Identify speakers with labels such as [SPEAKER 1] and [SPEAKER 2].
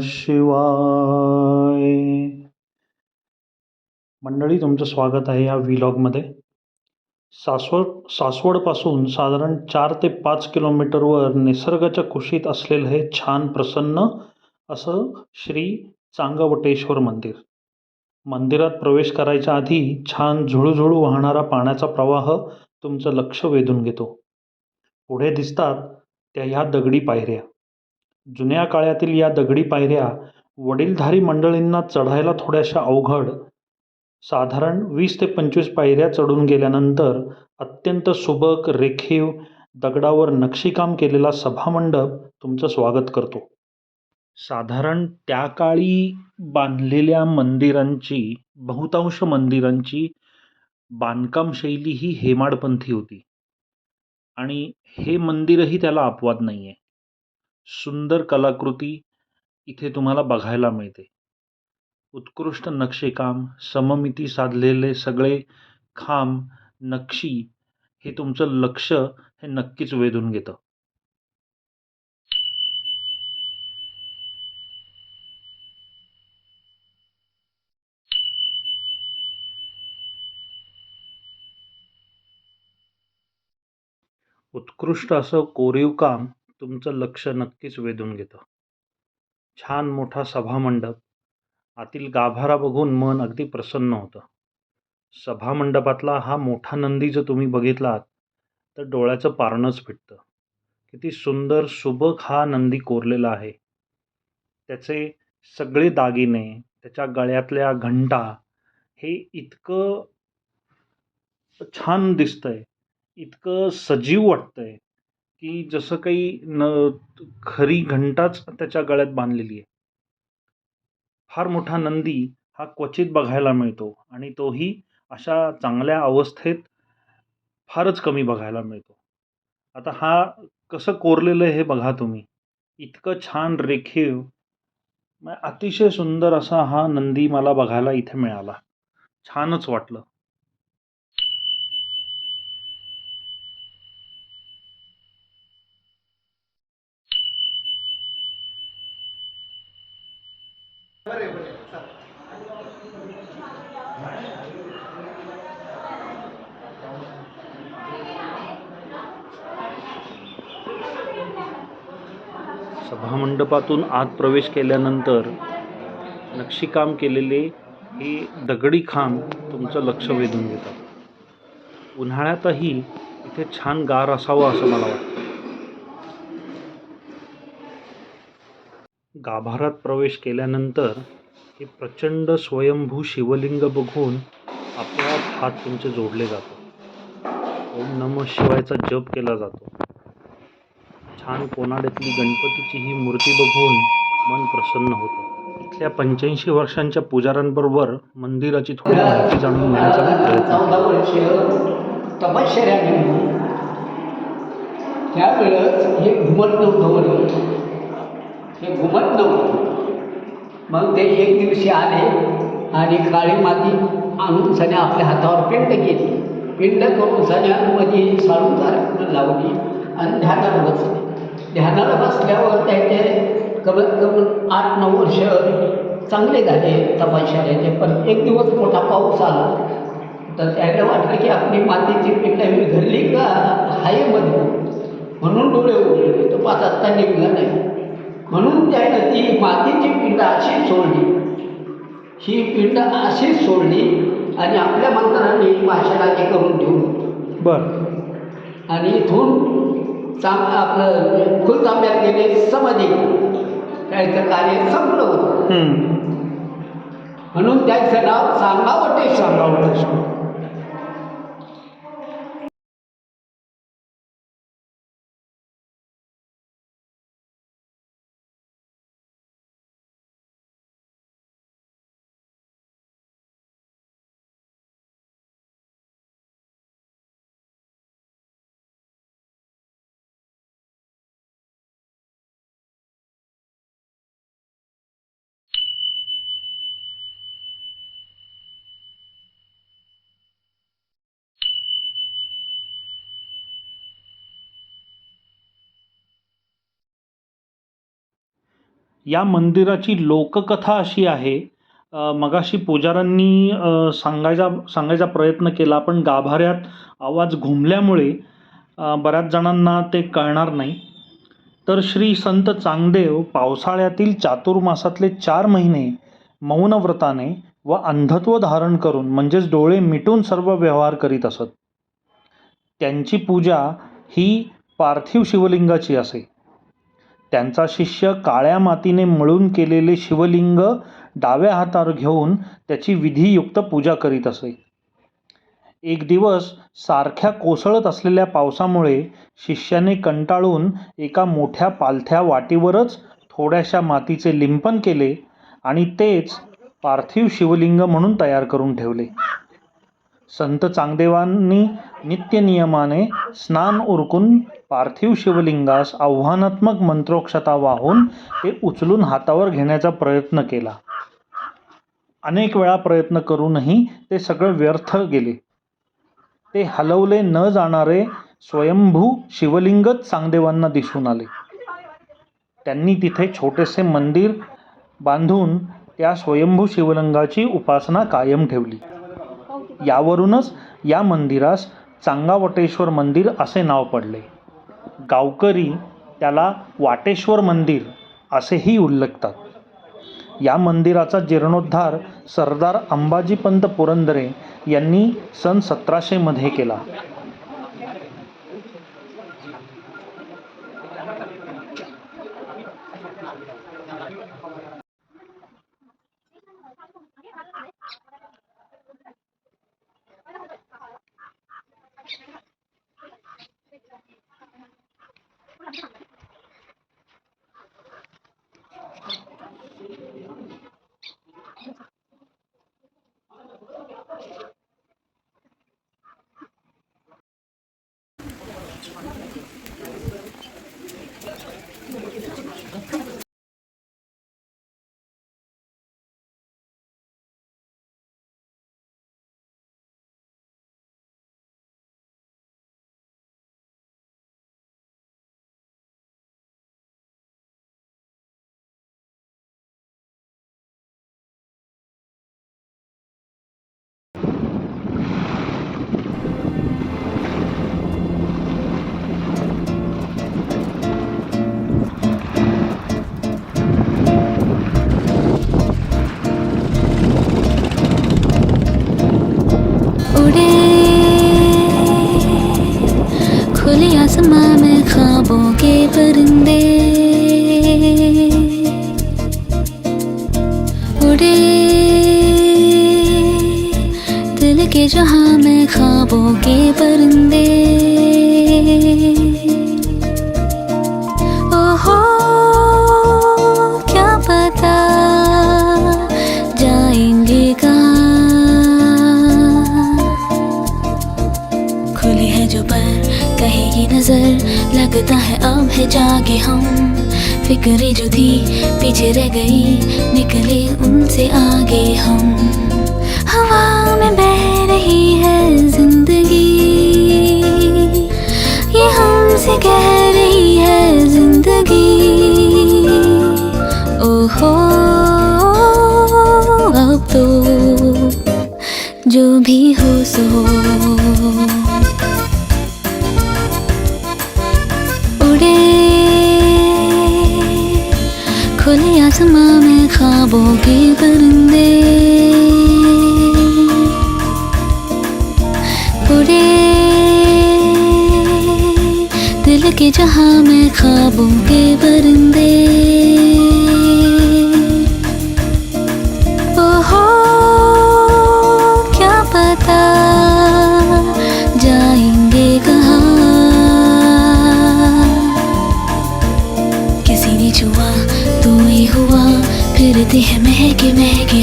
[SPEAKER 1] शिवाय. मंडळी तुमचं स्वागत आहे या व्हिलॉगमध्ये. सासवड सासवडपासून साधारण चार ते पाच किलोमीटरवर निसर्गाच्या कुशीत असलेलं हे छान प्रसन्न असं श्री चांगवटेश्वर मंदिर. मंदिरात प्रवेश करायच्या आधी छान झुळूझुळू वाहणारा पाण्याचा प्रवाह तुमचं लक्ष वेधून घेतो. पुढे दिसतात त्या ह्या दगडी पायऱ्या. जुन्या काळातील या दगडी पायऱ्या वडीलधारी मंडळींना चढायला थोड्याशा अवघड. साधारण वीस ते पंचवीस पायऱ्या चढून गेल्यानंतर अत्यंत सुबक रेखीव दगडावर नक्षीकाम केलेला सभामंडप तुमचं स्वागत करतो. साधारण त्या काळी बांधलेल्या मंदिरांची बहुतांश मंदिरांची बांधकाम शैली ही हेमाडपंथी होती. आणि हे मंदिरही त्याला अपवाद नाही आहे सुंदर कलाकृती इथे तुम्हाला बघायला मिळते. उत्कृष्ट नक्षीकाम सममिती साधलेले सगळे खांब नक्षी हे तुमचं लक्ष हे नक्कीच वेधून घेतं. उत्कृष्ट असं कोरीव काम तुमचं लक्ष नक्कीच वेधून घेतं. छान मोठा सभामंडप. आतील गाभारा बघून मन अगदी प्रसन्न होतं. सभामंडपातला हा मोठा नंदी जर तुम्ही बघितलात तर डोळ्याचं पारणंच फिटतं. किती सुंदर सुबक हा नंदी कोरलेला आहे. त्याचे सगळे दागिने त्याच्या गळ्यातल्या घंटा हे इतकं छान दिसतंय. इतकं सजीव वाटतंय. की जसं काही न खरी घंटाच त्याच्या गळ्यात बांधलेली आहे. फार मोठा नंदी हा क्वचित बघायला मिळतो आणि तोही अशा चांगल्या अवस्थेत फारच कमी बघायला मिळतो. आता हा कसं कोरलेलं आहे हे बघा तुम्ही. इतकं छान रेखीव म अतिशय सुंदर असा हा नंदी मला बघायला इथे मिळाला. छानच वाटलं. सभामंडपातून आत प्रवेश केल्यानंतर नक्षीकाम केलेले हे दगडी खांब तुमचं लक्ष वेधून घेतात. उन्हाळ्यातही इथे छान गार असावं असं मला वाटतं. गाभारात प्रवेश केल्यानंतर हे प्रचंड स्वयंभू शिवलिंग बघून आपोआप हात तुमचे जोडले जातो ओम नम शिवायचा जप केला जातो. छान कोनाड्यातली गणपतीची ही मूर्ती बघून मन प्रसन्न होतं. इथल्या पंच्याऐंशी वर्षांच्या पुजाऱ्यांबरोबर मंदिराची थोडी माहिती जाणून घेण्याचा प्रयत्न
[SPEAKER 2] तपश्चर्या त्यावेळेस हे घुमत नव्हतं हे घुमत नव्हतं मग ते एक दिवशी आले आणि काळी माती आणून सण्या आपल्या हातावर पिंड केली. पिंड करून सण्यामध्ये साळून लावली आणि ध्यानात बसले. ध्यानाला बसल्यावर त्याचे कमीत कमी आठ नऊ वर्ष चांगले झाले तपश्चर्याचे पण एक दिवस मोठा पाऊस आला. तर त्याला वाटलं की आपली मातीची पिंड विघरली का? हाय मजबूत म्हणून डोळे उघडले. तो पाच आत्ता निघला नाही. म्हणून त्यानं ती मातीची पिंड अशी सोडली. ही पिंड अशीच सोडली आणि आपल्या मंत्रांनी भाषणाची करून ठेवली.
[SPEAKER 1] बरं.
[SPEAKER 2] आणि इथून चांग आपलं फुलतांब्यात गेले समाधी. त्याचं कार्य संपलं होतं. म्हणून त्याचं नाव सांगावटे
[SPEAKER 1] सांगावं या मंदिराची लोककथा अशी आहे. मगाशी पुजाऱ्यांनी सांगायचा सांगायचा प्रयत्न केला पण गाभाऱ्यात आवाज घुमल्यामुळे बऱ्याच जणांना ते कळणार नाही. तर श्री संत चांगदेव पावसाळ्यातील चातुर्मासातले चार महिने मौनव्रताने व अंधत्व धारण करून म्हणजेच डोळे मिटून सर्व व्यवहार करीत असत. त्यांची पूजा ही पार्थिव शिवलिंगाची असे. त्यांचा शिष्य काळ्या मातीने मळून केलेले शिवलिंग डाव्या हातावर घेऊन त्याची विधियुक्त पूजा करीत असे. एक दिवस सारख्या कोसळत असलेल्या पावसामुळे शिष्याने कंटाळून एका मोठ्या पालथ्या वाटीवरच थोड्याशा मातीचे लिंपन केले आणि तेच पार्थिव शिवलिंग म्हणून तयार करून ठेवले. संत चांगदेवांनी नित्यनियमाने स्नान उरकून पार्थिव शिवलिंगास आव्हानात्मक मंत्रोक्षता वाहून ते उचलून हातावर घेण्याचा प्रयत्न केला. अनेक वेळा प्रयत्न करूनही ते सगळं व्यर्थ गेले. ते हलवले न जाणारे स्वयंभू शिवलिंगच चांगदेवांना दिसून आले. त्यांनी तिथे छोटेसे मंदिर बांधून त्या स्वयंभू शिवलिंगाची उपासना कायम ठेवली. यावरूनच या मंदिरास चांगावटेश्वर मंदिर असे नाव पडले. गावकरी त्याला वाटेश्वर मंदिर असेही उल्लेखतात. या मंदिराचा जीर्णोद्धार सरदार अंबाजीपंत पुरंदरे यांनी सन सतराशेमध्ये केला.
[SPEAKER 3] खुले आसमां में ख्वाबों के परिंदे। उड़े दिल के जहां में ख्वाबों के परिंदे। ओहो लगता है अब है जागे हम। फिक्रें जो थी पीछे रह गई निकले उनसे आगे हम। हवा में बह रही है जिंदगी। ये हमसे कह रही है जिंदगी। ओहो अब तो जो भी हो सो। उड़े खुले आसमां में ख्वाबों के परिंदे उड़े दिल के जहां में ख्वाबों के परिंदे ओहो फिरते हैं महके महके